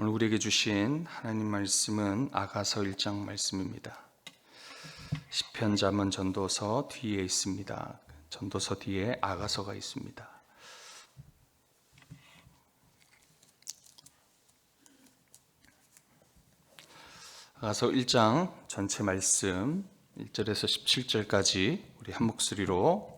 오늘 우리에게 주신 하나님 말씀은 아가서 1장 말씀입니다. 시편 잠언 전도서 뒤에 있습니다. 전도서 뒤에 아가서가 있습니다. 아가서 1장 전체 말씀 1절에서 17절까지 우리 한 목소리로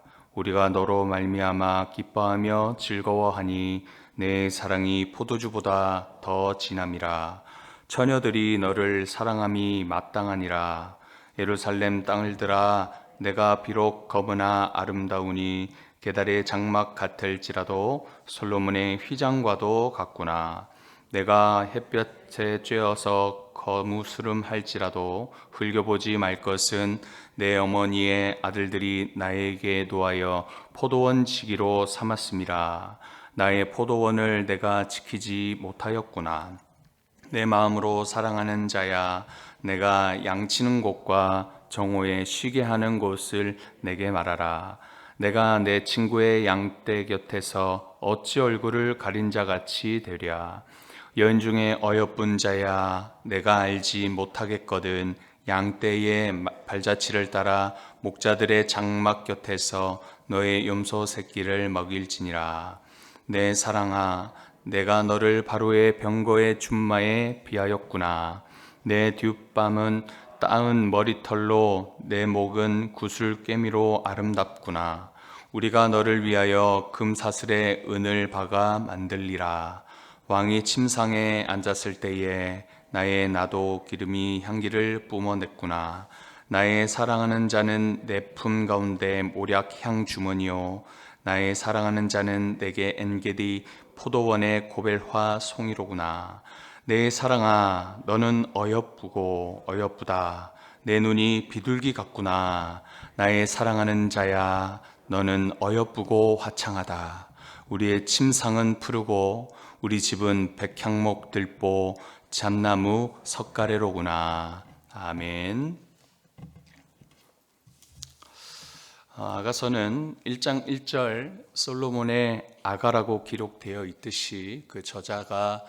우리가 너로 말미암아 기뻐하며 즐거워하니 내 사랑이 포도주보다 더 진함이라. 처녀들이 너를 사랑함이 마땅하니라. 예루살렘 땅을 들아 내가 비록 검으나 아름다우니 게달의 장막 같을지라도 솔로몬의 휘장과도 같구나. 내가 햇볕에 쬐어서 거무스름할지라도 흘겨보지 말 것은 내 어머니의 아들들이 나에게 노하여 포도원 지기로 삼았음이라. 나의 포도원을 내가 지키지 못하였구나. 내 마음으로 사랑하는 자야, 내가 양치는 곳과 정오에 쉬게 하는 곳을 내게 말하라. 내가 내 친구의 양떼 곁에서 어찌 얼굴을 가린 자 같이 되랴. 여인 중에 어여쁜 자야, 내가 알지 못하겠거든. 양떼의 발자취를 따라 목자들의 장막 곁에서 너의 염소 새끼를 먹일지니라. 내 사랑아, 내가 너를 바로의 병거의 준마에 비하였구나. 내 뒷밤은 따은 머리털로 내 목은 구슬 깨미로 아름답구나. 우리가 너를 위하여 금사슬에 은을 박아 만들리라. 왕이 침상에 앉았을 때에 나의 나도 기름이 향기를 뿜어냈구나. 나의 사랑하는 자는 내 품 가운데 모략 향 주머니요. 나의 사랑하는 자는 내게 엔게디 포도원의 고벨화 송이로구나. 내 사랑아, 너는 어여쁘고 어여쁘다. 내 눈이 비둘기 같구나. 나의 사랑하는 자야, 너는 어여쁘고 화창하다. 우리의 침상은 푸르고 우리 집은 백향목 들보 잠나무 석가래로구나. 아멘. 아, 아가서는 1장 1절 솔로몬의 아가라고 기록되어 있듯이 그 저자가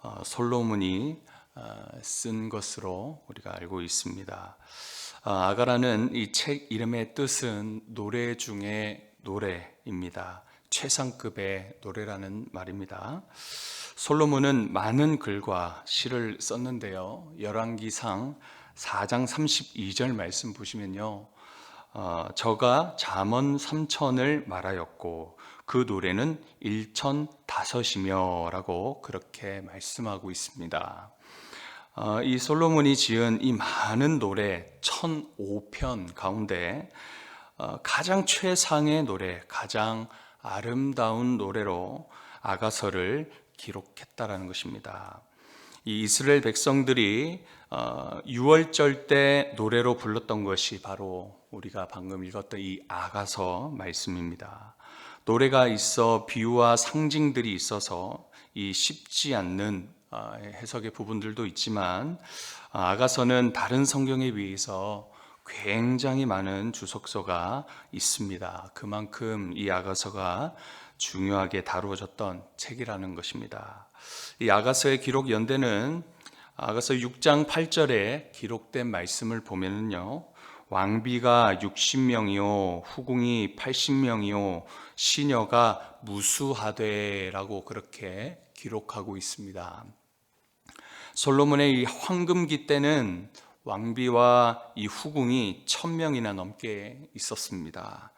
어, 솔로몬이 어, 쓴 것으로 우리가 알고 있습니다. 아, 아가라는 이 책 이름의 뜻은 노래 중에 노래입니다. 최상급의 노래라는 말입니다. 솔로몬은 많은 글과 시를 썼는데요. 열왕기상 4장 32절 말씀 보시면요. 어, 저가 잠언 3천을 말하였고 그 노래는 1천 다섯이며라고 그렇게 말씀하고 있습니다. 어, 이 솔로몬이 지은 이 많은 노래 1005편 가운데 어, 가장 최상의 노래, 가장 아름다운 노래로 아가서를 기록했다라는 것입니다. 이 이스라엘 백성들이 어, 유월절 때 노래로 불렀던 것이 바로 우리가 방금 읽었던 이 아가서 말씀입니다. 노래가 있어 비유와 상징들이 있어서 이 쉽지 않는 어, 해석의 부분들도 있지만 어, 아가서는 다른 성경에 비해서 굉장히 많은 주석서가 있습니다. 그만큼 이 아가서가 중요하게 다루어졌던 책이라는 것입니다. 이 아가서의 기록 연대는 아가서 6장 8절에 기록된 말씀을 보면은요. 왕비가 60명이요, 후궁이 80명이요, 시녀가 무수하되라고 그렇게 기록하고 있습니다. 솔로몬의 이 황금기 때는 왕비와 이 후궁이 1000명이나 넘게 있었습니다.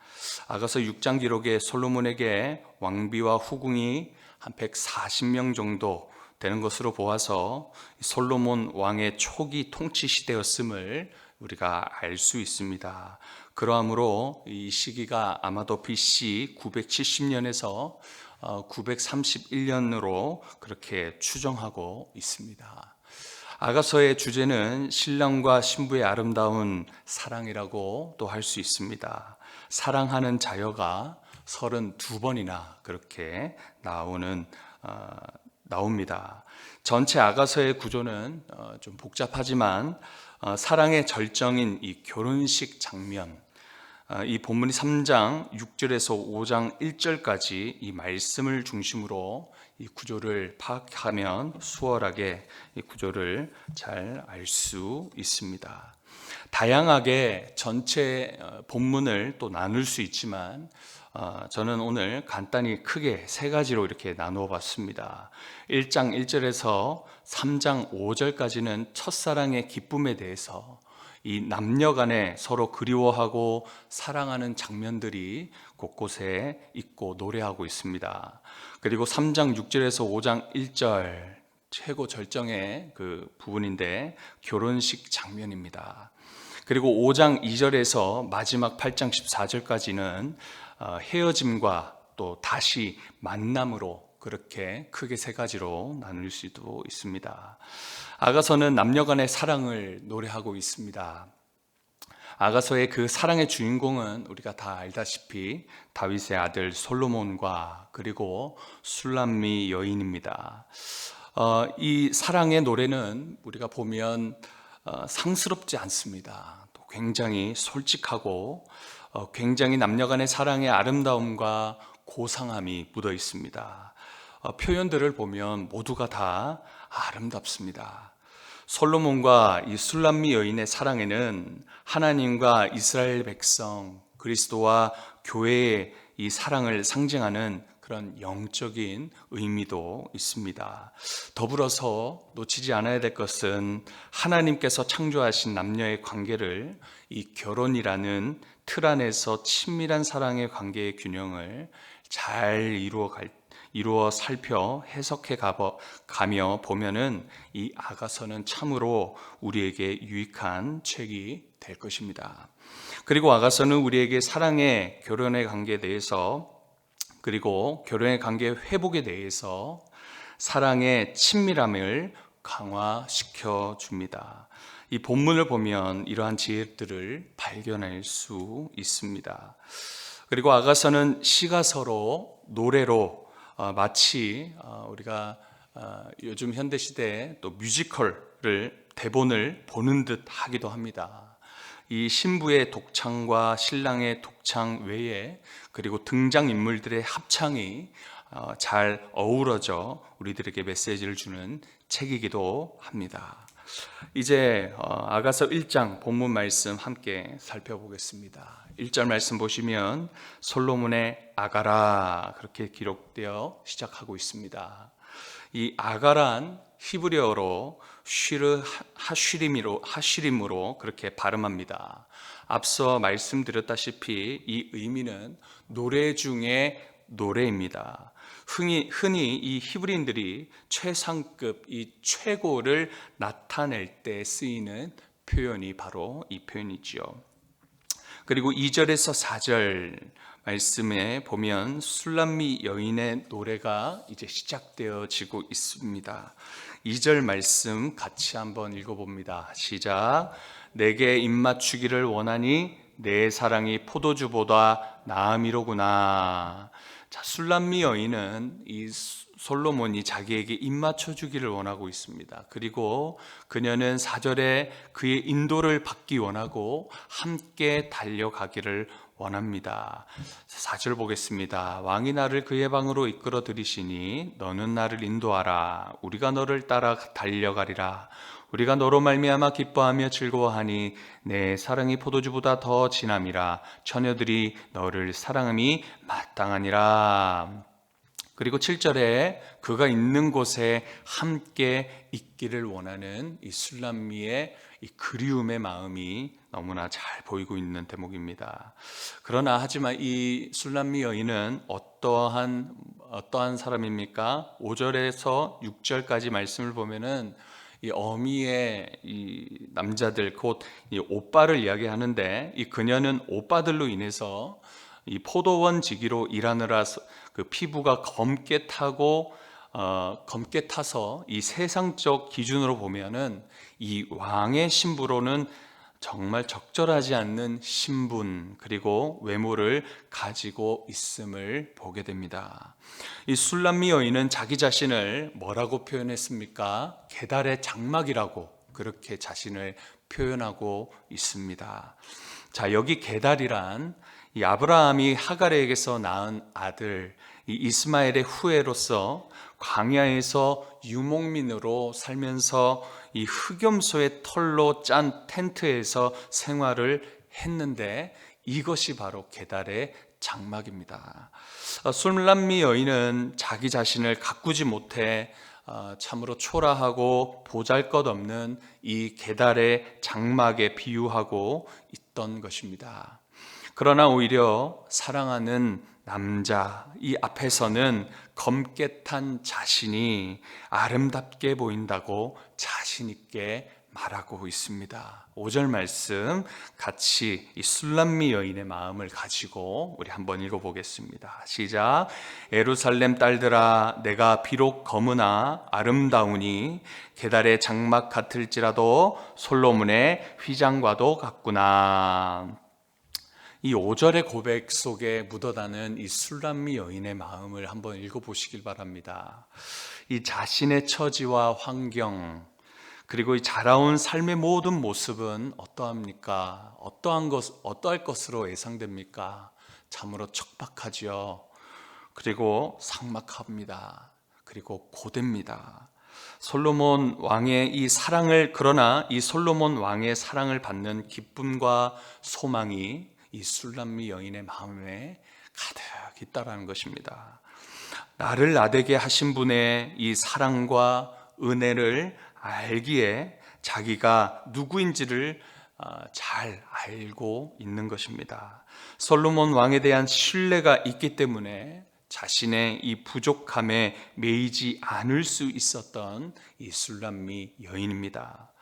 아가서 6장 기록에 솔로몬에게 왕비와 후궁이 한 140명 정도 되는 것으로 보아서 솔로몬 왕의 초기 통치 시대였음을 우리가 알 수 있습니다. 그러므로 이 시기가 아마도 BC 970년에서 931년으로 그렇게 추정하고 있습니다. 아가서의 주제는 신랑과 신부의 아름다운 사랑이라고 또 할 수 있습니다. 사랑하는 자여가 32번이나 그렇게 나오는 어, 나옵니다. 전체 아가서의 구조는 어, 좀 복잡하지만 어, 사랑의 절정인 이 결혼식 장면 어, 이 본문이 3장 6절에서 5장 1절까지 이 말씀을 중심으로 이 구조를 파악하면 수월하게 이 구조를 잘 알 수 있습니다. 다양하게 전체 어, 본문을 또 나눌 수 있지만 어, 저는 오늘 간단히 크게 세 가지로 이렇게 나누어 봤습니다. 1장 1절에서 3장 5절까지는 첫사랑의 기쁨에 대해서 이 남녀 간에 서로 그리워하고 사랑하는 장면들이 곳곳에 있고 노래하고 있습니다. 그리고 3장 6절에서 5장 1절 최고 절정의 그 부분인데 결혼식 장면입니다. 그리고 5장 2절에서 마지막 8장 14절까지는 어, 헤어짐과 또 다시 만남으로 그렇게 크게 세 가지로 나눌 수도 있습니다. 아가서는 남녀 간의 사랑을 노래하고 있습니다. 아가서의 그 사랑의 주인공은 우리가 다 알다시피 다윗의 아들 솔로몬과 그리고 술람미 여인입니다. 어, 이 사랑의 노래는 우리가 보면 어, 상스럽지 않습니다. 또 굉장히 솔직하고 어, 굉장히 남녀간의 사랑의 아름다움과 고상함이 묻어 있습니다. 어, 표현들을 보면 모두가 다 아름답습니다. 솔로몬과 이 술람미 여인의 사랑에는 하나님과 이스라엘 백성 그리스도와 교회의 이 사랑을 상징하는 그런 영적인 의미도 있습니다. 더불어서 놓치지 않아야 될 것은 하나님께서 창조하신 남녀의 관계를 이 결혼이라는 틀 안에서 친밀한 사랑의 관계의 균형을 잘 이루어 갈 이루어 살펴 해석해 가며 보면은 이 아가서는 참으로 우리에게 유익한 책이 될 것입니다. 그리고 아가서는 우리에게 사랑의 결혼의 관계에 대해서 그리고 결혼의 관계 회복에 대해서 사랑의 친밀함을 강화시켜 줍니다. 이 본문을 보면 이러한 지혜들을 발견할 수 있습니다. 그리고 아가서는 시가 서로 노래로 어, 마치 어, 우리가 어, 요즘 현대 시대에 또 뮤지컬을 대본을 보는 듯 하기도 합니다. 이 신부의 독창과 신랑의 독창 외에 그리고 등장 인물들의 합창이 잘 어우러져 우리들에게 메시지를 주는 책이기도 합니다. 이제 아가서 1장 본문 말씀 함께 살펴보겠습니다. 1절 말씀 보시면 솔로몬의 아가라 그렇게 기록되어 시작하고 있습니다. 이 아가란 히브리어로 쉬르 하쉬림으로 하쉬림으로 그렇게 발음합니다. 앞서 말씀드렸다시피 이 의미는 노래 중에 노래입니다. 흔히, 흔히 이 히브리인들이 최상급 이 최고를 나타낼 때 쓰이는 표현이 바로 이 표현이지요. 그리고 2절에서 4절 말씀에 보면 술람미 여인의 노래가 이제 시작되어지고 있습니다. 2절 말씀 같이 한번 읽어봅니다. 시작. 내게 입맞추기를 원하니 내 사랑이 포도주보다 나음이로구나. 자, 술람미 여인은 이 솔로몬이 자기에게 입맞춰 주기를 원하고 있습니다. 그리고 그녀는 사절에 그의 인도를 받기 원하고 함께 달려가기를 원합니다. 사절 보겠습니다. 왕이 나를 그의 방으로 이끌어 들이시니 너는 나를 인도하라. 우리가 너를 따라 달려가리라. 우리가 너로 말미암아 기뻐하며 즐거워하니 내 사랑이 포도주보다 더 진함이라. 처녀들이 너를 사랑함이 마땅하니라. 그리고 7절에 그가 있는 곳에 함께 있기를 원하는 이 술람미의 이 그리움의 마음이 너무나 잘 보이고 있는 대목입니다. 그러나 하지만 이 술람미 여인은 어떠한 어떠한 사람입니까? 5절에서 6절까지 말씀을 보면은 이 어미의 이 남자들 곧 이 오빠를 이야기하는데 이 그녀는 오빠들로 인해서 이 포도원 지기로 일하느라 그 피부가 검게 타고 어, 검게 타서 이 세상적 기준으로 보면은 이 왕의 신부로는 정말 적절하지 않는 신분 그리고 외모를 가지고 있음을 보게 됩니다. 이 술람미 여인은 자기 자신을 뭐라고 표현했습니까? 계달의 장막이라고 그렇게 자신을 표현하고 있습니다. 자, 여기 게달이란 이 아브라함이 하갈에게서 낳은 아들 이 이스마엘의 후예로서 광야에서 유목민으로 살면서 이 흑염소의 털로 짠 텐트에서 생활을 했는데 이것이 바로 게달의 장막입니다. 어, 술람미 여인은 자기 자신을 가꾸지 못해 어, 참으로 초라하고 보잘것없는 이 게달의 장막에 비유하고 있던 것입니다. 그러나 오히려 사랑하는 남자 이 앞에서는 검게 탄 자신이 아름답게 보인다고 자신 있게 말하고 있습니다. 5절 말씀 같이 이 술람미 여인의 마음을 가지고 우리 한번 읽어 보겠습니다. 시작. 에루살렘 딸들아 내가 비록 검으나 아름다우니 계달의 장막 같을지라도 솔로몬의 휘장과도 같구나. 이 5절의 고백 속에 묻어나는 이 술람미 여인의 마음을 한번 읽어보시길 바랍니다. 이 자신의 처지와 환경, 그리고 이 자라온 삶의 모든 모습은 어떠합니까? 어떠한 것, 어떠할 것으로 예상됩니까? 참으로 척박하지요. 그리고 삭막합니다. 그리고 고됩니다. 솔로몬 왕의 이 사랑을, 그러나 이 솔로몬 왕의 사랑을 받는 기쁨과 소망이 이 술람미 여인의 마음에 가득 있다라는 것입니다. 나를 나되게 하신 분의 이 사랑과 은혜를 알기에 자기가 누구인지를 어, 잘 알고 있는 것입니다. 솔로몬 왕에 대한 신뢰가 있기 때문에 자신의 이 부족함에 매이지 않을 수 있었던 이 술람미 여인입니다.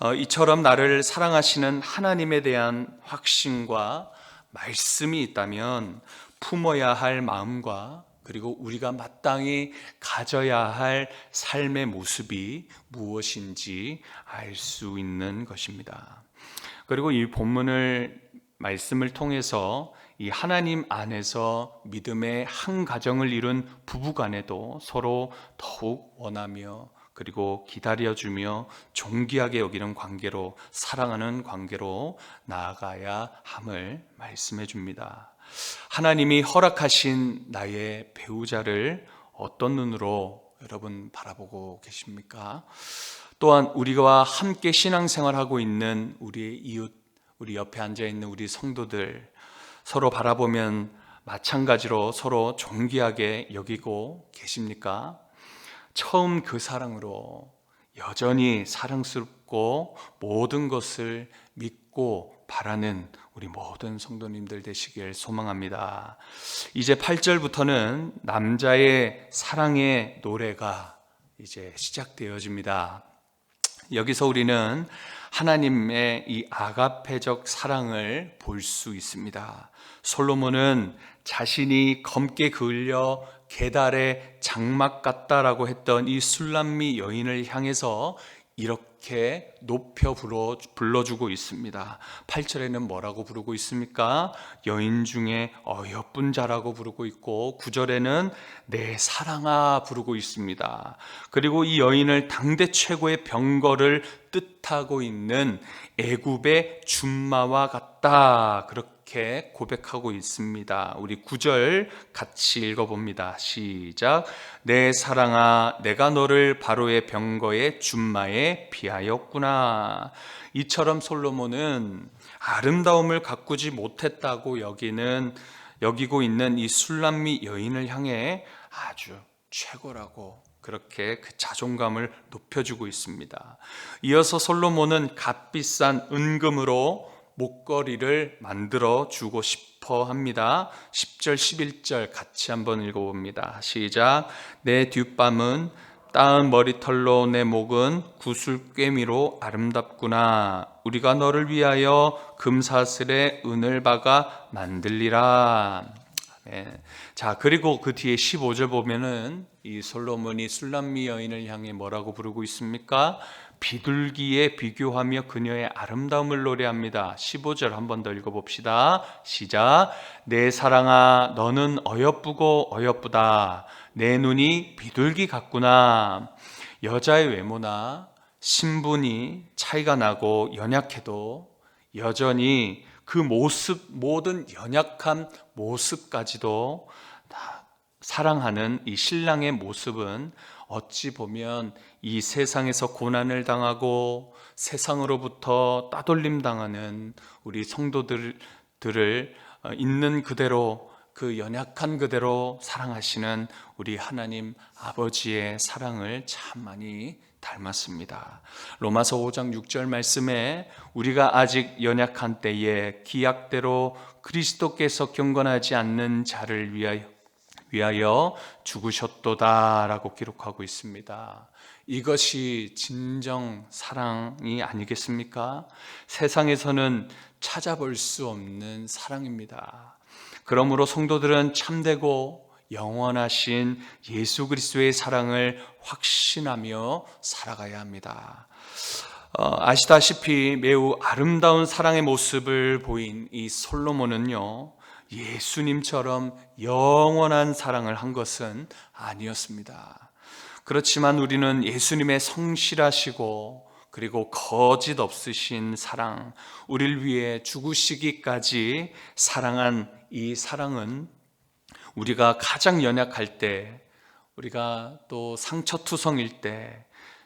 어, 이처럼 나를 사랑하시는 하나님에 대한 확신과 말씀이 있다면 품어야 할 마음과 그리고 우리가 마땅히 가져야 할 삶의 모습이 무엇인지 알 수 있는 것입니다. 그리고 이 본문을 말씀을 통해서 이 하나님 안에서 믿음의 한 가정을 이룬 부부 간에도 서로 더욱 원하며 그리고 기다려주며 존귀하게 여기는 관계로 사랑하는 관계로 나아가야 함을 말씀해 줍니다. 하나님이 허락하신 나의 배우자를 어떤 눈으로 여러분 바라보고 계십니까? 또한 우리와 함께 신앙생활하고 있는 우리의 이웃, 우리 옆에 앉아 있는 우리 성도들 서로 바라보면 마찬가지로 서로 존귀하게 여기고 계십니까? 처음 그 사랑으로 여전히 사랑스럽고 모든 것을 믿고 바라는 우리 모든 성도님들 되시길 소망합니다. 이제 8절부터는 남자의 사랑의 노래가 이제 시작되어집니다. 여기서 우리는 하나님의 이 아가페적 사랑을 볼 수 있습니다. 솔로몬은 자신이 검게 그을려 계달의 장막 같다라고 했던 이 술람미 여인을 향해서 이렇게 높여 불러, 불러주고 있습니다. 8절에는 뭐라고 부르고 있습니까? 여인 중에 어여쁜 자라고 부르고 있고 9절에는 내 사랑아 부르고 있습니다. 그리고 이 여인을 당대 최고의 병거를 뜻하고 있는 애굽의 준마와 같다. 그렇게 이렇게 고백하고 있습니다. 우리 9절 같이 읽어봅니다. 시작. 내 사랑아, 내가 너를 바로의 병거의 준마에 비하였구나. 이처럼 솔로몬은 아름다움을 가꾸지 못했다고 여기는 여기고 있는 이 술람미 여인을 향해 아주 최고라고 그렇게 그 자존감을 높여주고 있습니다. 이어서 솔로몬은 값비싼 은금으로 목걸이를 만들어 주고 싶어 합니다. 10절, 11절 같이 한번 읽어봅니다. 시작. 내 뒷밤은 따은 머리털로 내 목은 구슬꿰미로 아름답구나. 우리가 너를 위하여 금사슬에 은을 박아 만들리라. 예. 자, 그리고 그 뒤에 15절 보면은 이 솔로몬이 술람미 여인을 향해 뭐라고 부르고 있습니까? 비둘기에 비교하며 그녀의 아름다움을 노래합니다. 15절 한 번 더 읽어봅시다. 시작. 내 사랑아, 너는 어여쁘고 어여쁘다. 내 눈이 비둘기 같구나. 여자의 외모나 신분이 차이가 나고 연약해도 여전히 그 모습, 모든 연약한 모습까지도 다 사랑하는 이 신랑의 모습은 어찌 보면 이 세상에서 고난을 당하고 세상으로부터 따돌림 당하는 우리 성도들을 어, 있는 그대로 그 연약한 그대로 사랑하시는 우리 하나님 아버지의 사랑을 참 많이 닮았습니다. 로마서 5장 6절 말씀에 우리가 아직 연약한 때에 기약대로 그리스도께서 경건하지 않는 자를 위하여 위하여 죽으셨도다라고 기록하고 있습니다. 이것이 진정 사랑이 아니겠습니까? 세상에서는 찾아볼 수 없는 사랑입니다. 그러므로 성도들은 참되고 영원하신 예수 그리스도의 사랑을 확신하며 살아가야 합니다. 어, 아시다시피 매우 아름다운 사랑의 모습을 보인 이 솔로몬은요, 예수님처럼 영원한 사랑을 한 것은 아니었습니다. 그렇지만 우리는 예수님의 성실하시고 그리고 거짓 없으신 사랑, 우리를 위해 죽으시기까지 사랑한 이 사랑은 우리가 가장 연약할 때, 우리가 또 상처투성일 때,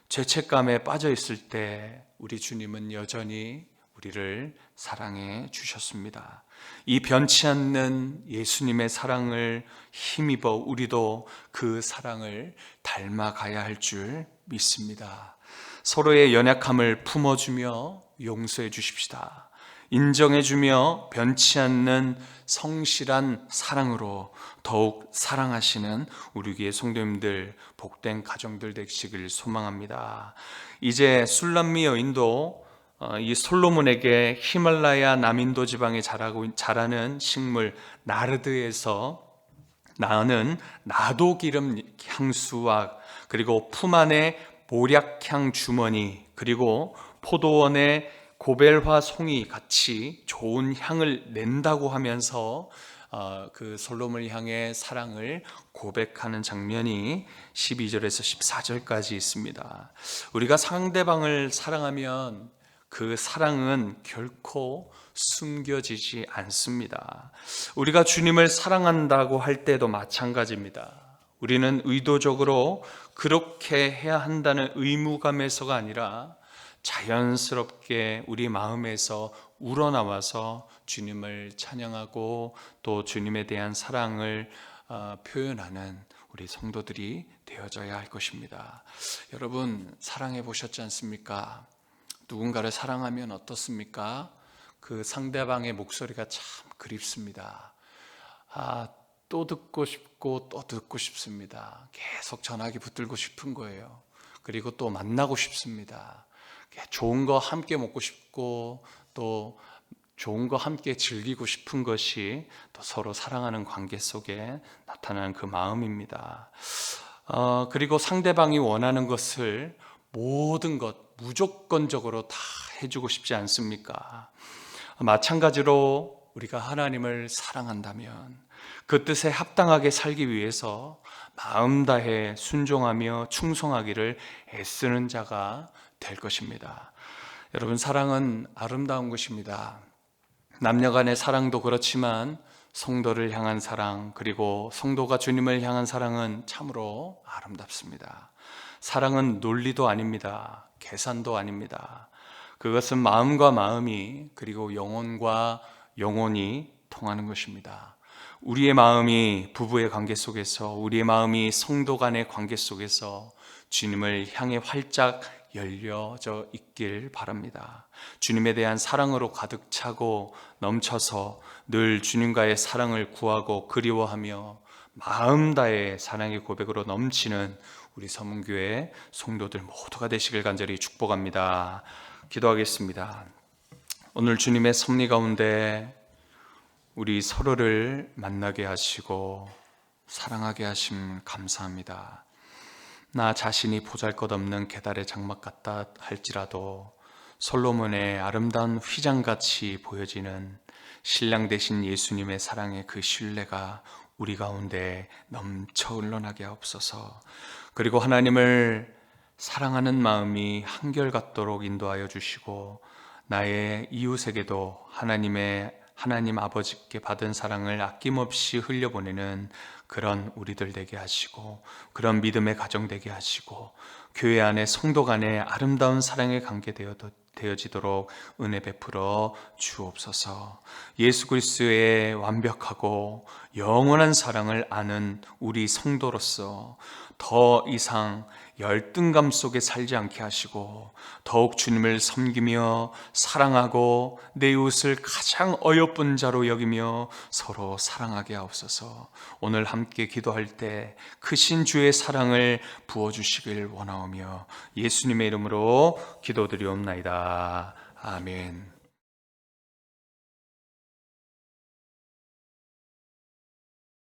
죄책감에 빠져 있을 때, 우리 주님은 여전히 우리를 사랑해 주셨습니다. 이 변치 않는 예수님의 사랑을 힘입어 우리도 그 사랑을 닮아가야 할 줄 믿습니다. 서로의 연약함을 품어주며 용서해 주십시다. 인정해주며 변치 않는 성실한 사랑으로 더욱 사랑하시는 우리 교회 성도님들 복된 가정들 되시길 소망합니다. 이제 술람미 여인도 어, 이 솔로몬에게 히말라야 남인도 지방에 자라고 자라는 식물 나르드에서 나는 나도 기름 향수와 그리고 품 안에 모략향 주머니 그리고 포도원의 고벨화 송이 같이 좋은 향을 낸다고 하면서 어, 그 솔로몬을 향해 사랑을 고백하는 장면이 12절에서 14절까지 있습니다. 우리가 상대방을 사랑하면 그 사랑은 결코 숨겨지지 않습니다. 우리가 주님을 사랑한다고 할 때도 마찬가지입니다. 우리는 의도적으로 그렇게 해야 한다는 의무감에서가 아니라 자연스럽게 우리 마음에서 우러나와서 주님을 찬양하고 또 주님에 대한 사랑을 어, 표현하는 우리 성도들이 되어져야 할 것입니다. 여러분 사랑해 보셨지 않습니까? 누군가를 사랑하면 어떻습니까? 그 상대방의 목소리가 참 그립습니다. 아, 또 듣고 싶고 또 듣고 싶습니다. 계속 전화기 붙들고 싶은 거예요. 그리고 또 만나고 싶습니다. 좋은 거 함께 먹고 싶고 또 좋은 거 함께 즐기고 싶은 것이 또 서로 사랑하는 관계 속에 나타나는 그 마음입니다. 어, 그리고 상대방이 원하는 것을 모든 것 무조건적으로 다 해주고 싶지 않습니까? 마찬가지로 우리가 하나님을 사랑한다면 그 뜻에 합당하게 살기 위해서 마음 다해 순종하며 충성하기를 애쓰는 자가 될 것입니다. 여러분, 사랑은 아름다운 것입니다. 남녀 간의 사랑도 그렇지만 성도를 향한 사랑, 그리고 성도가 주님을 향한 사랑은 참으로 아름답습니다. 사랑은 논리도 아닙니다. 계산도 아닙니다. 그것은 마음과 마음이 그리고 영혼과 영혼이 통하는 것입니다. 우리의 마음이 부부의 관계 속에서 우리의 마음이 성도 간의 관계 속에서 주님을 향해 활짝 열려져 있길 바랍니다. 주님에 대한 사랑으로 가득 차고 넘쳐서 늘 주님과의 사랑을 구하고 그리워하며 마음 다해 사랑의 고백으로 넘치는 우리 서문교회 성도들 모두가 되시길 간절히 축복합니다. 기도하겠습니다. 오늘 주님의 섭리 가운데 우리 서로를 만나게 하시고 사랑하게 하심 감사합니다. 나 자신이 보잘것없는 계달의 장막 같다 할지라도 솔로몬의 아름다운 휘장같이 보여지는 신랑 되신 예수님의 사랑의 그 신뢰가 우리 가운데 넘쳐 흘러나게 하옵소서. 그리고 하나님을 사랑하는 마음이 한결같도록 인도하여 주시고 나의 이웃에게도 하나님의 하나님 아버지께 받은 사랑을 아낌없이 흘려보내는 그런 우리들 되게 하시고 그런 믿음의 가정 되게 하시고 교회 안에 성도 간에 아름다운 사랑의 관계 되어 되어지도록 은혜 베풀어 주옵소서. 예수 그리스도의 완벽하고 영원한 사랑을 아는 우리 성도로서 더 이상 열등감 속에 살지 않게 하시고 더욱 주님을 섬기며 사랑하고 내 이웃을 가장 어여쁜 자로 여기며 서로 사랑하게 하옵소서. 오늘 함께 기도할 때 크신 주의 사랑을 부어 주시길 원하오며 예수님의 이름으로 기도드리옵나이다. 아멘.